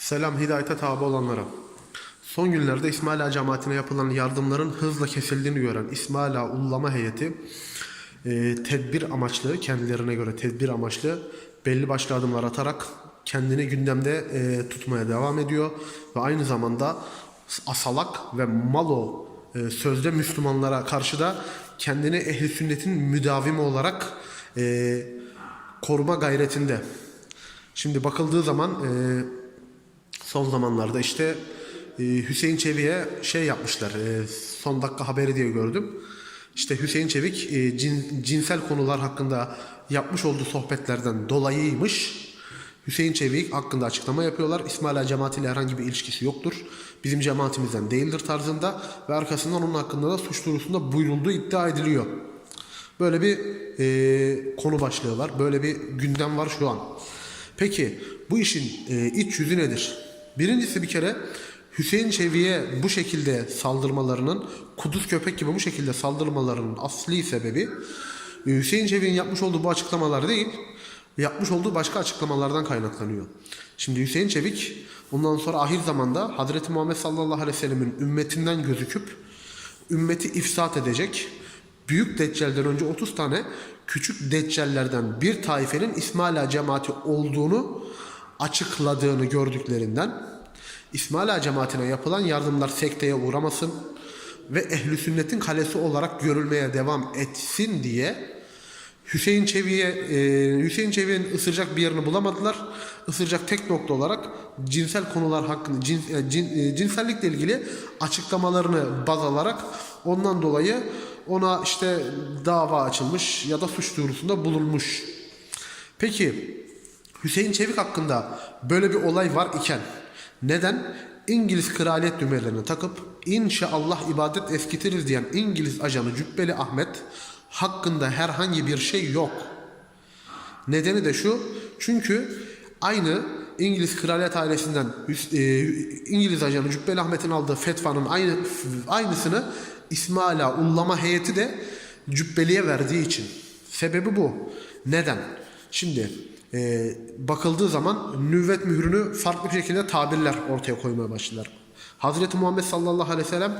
Selam hidayete tabi olanlara. Son günlerde İsmaila cemaatine yapılan yardımların hızla kesildiğini gören İsmaila Ullama heyeti e, tedbir amaçlı, kendilerine göre tedbir amaçlı belli başlı adımlar atarak kendini gündemde e, tutmaya devam ediyor ve aynı zamanda asalak ve malo e, sözde Müslümanlara karşı da kendini ehli sünnetin müdavimi olarak e, koruma gayretinde. Şimdi bakıldığı zaman e, son zamanlarda işte e, Hüseyin Çevik'e şey yapmışlar. e, son dakika haberi diye gördüm. İşte Hüseyin Çevik e, cin- cinsel konular hakkında yapmış olduğu sohbetlerden dolayıymış. Hüseyin Çevik hakkında açıklama yapıyorlar. İsmaila cemaatiyle herhangi bir ilişkisi yoktur. Bizim cemaatimizden değildir tarzında ve arkasından onun hakkında da suç duyurusunda buyurulduğu iddia ediliyor. Böyle bir e, konu başlığı var. Böyle bir gündem var şu an. Peki bu işin e, iç yüzü nedir? Birincisi bir kere Hüseyin Çevik'e bu şekilde saldırmalarının, kuduz köpek gibi bu şekilde saldırmalarının asli sebebi e, Hüseyin Çevik'in yapmış olduğu bu açıklamalar değil, yapmış olduğu başka açıklamalardan kaynaklanıyor. Şimdi Hüseyin Çevik ondan sonra ahir zamanda Hazreti Muhammed sallallahu aleyhi ve sellemin ümmetinden gözüküp ümmeti ifsat edecek büyük deccalden önce 30 tane küçük deccallerden bir taifenin İsmaila cemaati olduğunu açıkladığını gördüklerinden İsmaila cemaatine yapılan yardımlar sekteye uğramasın ve ehli sünnetin kalesi olarak görülmeye devam etsin diye Hüseyin Çevik'e e, Hüseyin Çevik'in ısıracak bir yerini bulamadılar. Isıracak tek nokta olarak cinsel konular hakkında e, cin, e, cinsellikle ilgili açıklamalarını baz alarak ondan dolayı ona işte dava açılmış ya da suç duyurusunda bulunmuş. Peki Hüseyin Çevik hakkında böyle bir olay var iken neden İngiliz kraliyet düğmelerini takıp inşallah ibadet eskitiriz diyen İngiliz ajanı Cübbeli Ahmet hakkında herhangi bir şey yok. Nedeni de şu. Çünkü aynı İngiliz kraliyet ailesinden e, İngiliz ajanı Cübbeli Ahmet'in aldığı fetvanın aynı aynısını İsmaila Ullama heyeti de Cübbeli'ye verdiği için. Sebebi bu. Neden? Şimdi e, bakıldığı zaman nüvvet mührünü farklı bir şekilde tabirler ortaya koymaya başladılar. Hazreti Muhammed sallallahu aleyhi ve sellem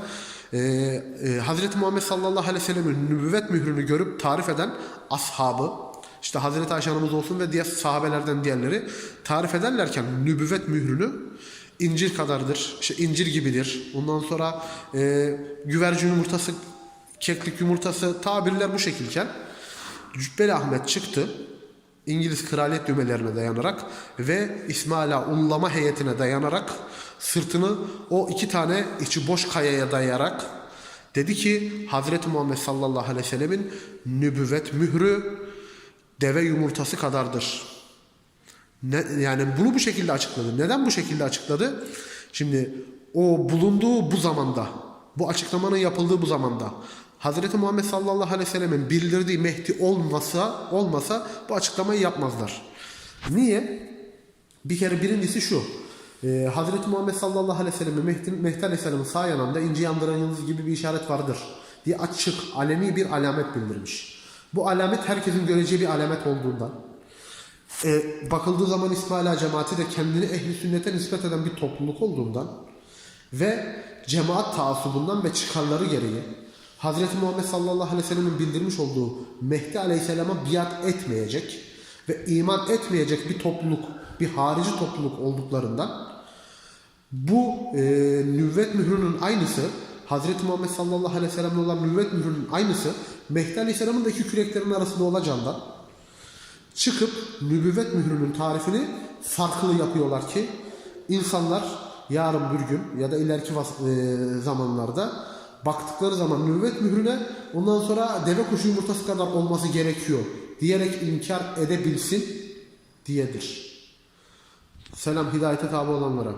e, e, Hazreti Muhammed sallallahu aleyhi ve sellemin nübüvvet mührünü görüp tarif eden ashabı işte Hazreti Ayşe anamız olsun ve diğer sahabelerden diğerleri tarif ederlerken nübüvvet mührünü incir kadardır, işte incir gibidir. Ondan sonra e, güvercin yumurtası, keklik yumurtası tabirler bu şekilken Cübbeli Ahmet çıktı. İngiliz kraliyet düğmelerine dayanarak ve İsmaila Ullama heyetine dayanarak sırtını o iki tane içi boş kayaya dayayarak dedi ki Hazreti Muhammed sallallahu aleyhi ve sellemin nübüvvet mührü deve yumurtası kadardır. Ne, yani bunu bu şekilde açıkladı. Neden bu şekilde açıkladı? Şimdi o bulunduğu bu zamanda, bu açıklamanın yapıldığı bu zamanda Hazreti Muhammed sallallahu aleyhi ve sellemin bildirdiği Mehdi olmasa olmasa bu açıklamayı yapmazlar. Niye? Bir kere birincisi şu. Ee, Hazreti Muhammed sallallahu aleyhi ve sellem'in Mehdi, Mehdi aleyhisselamın sağ yanında inci yandıran yıldız gibi bir işaret vardır diye açık, alemi bir alamet bildirmiş. Bu alamet herkesin göreceği bir alamet olduğundan e, bakıldığı zaman İsmaila cemaati de kendini ehli sünnete nispet eden bir topluluk olduğundan ve cemaat taassubundan ve çıkarları gereği Hazreti Muhammed sallallahu aleyhi ve sellemin bildirmiş olduğu Mehdi aleyhisselama biat etmeyecek ve iman etmeyecek bir topluluk, bir harici topluluk olduklarından bu e, nüvvet mührünün aynısı Hazreti Muhammed sallallahu aleyhi ve sellem'le olan nüvvet mührünün aynısı Mehdi aleyhisselamın da iki küreklerin arasında olacağından çıkıp nübüvvet mührünün tarifini farklı yapıyorlar ki insanlar yarın bir gün ya da ileriki e, zamanlarda baktıkları zaman nübüvvet mührüne ondan sonra deve kuşu yumurtası kadar olması gerekiyor diyerek inkar edebilsin diyedir. Selam hidayete tabi olanlara.